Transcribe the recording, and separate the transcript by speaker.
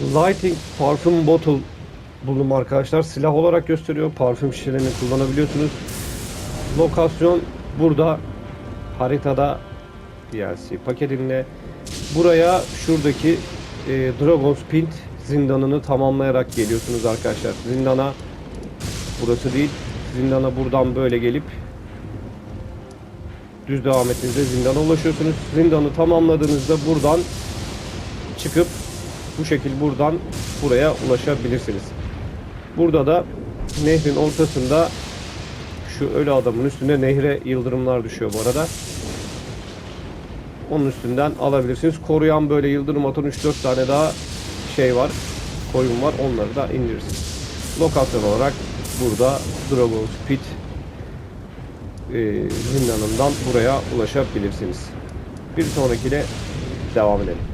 Speaker 1: Lighting Parfüm Bottle buldum arkadaşlar. Silah olarak gösteriyor. Parfüm şişelerini kullanabiliyorsunuz. Lokasyon burada haritada DLC paketinde. Buraya şuradaki e, Dragon's Pint zindanını tamamlayarak geliyorsunuz arkadaşlar. Zindana burası değil. Zindana buradan böyle gelip düz devam ettiğinizde zindana ulaşıyorsunuz. Zindanı tamamladığınızda buradan çıkıp bu şekil buradan buraya ulaşabilirsiniz. Burada da nehrin ortasında şu ölü adamın üstünde nehre yıldırımlar düşüyor bu arada. Onun üstünden alabilirsiniz. Koruyan böyle yıldırım atan 3-4 tane daha şey var. Koyun var. Onları da indirirsiniz. Lokasyon olarak burada Dragon's Pit e, zindanından buraya ulaşabilirsiniz. Bir sonrakiyle devam edelim.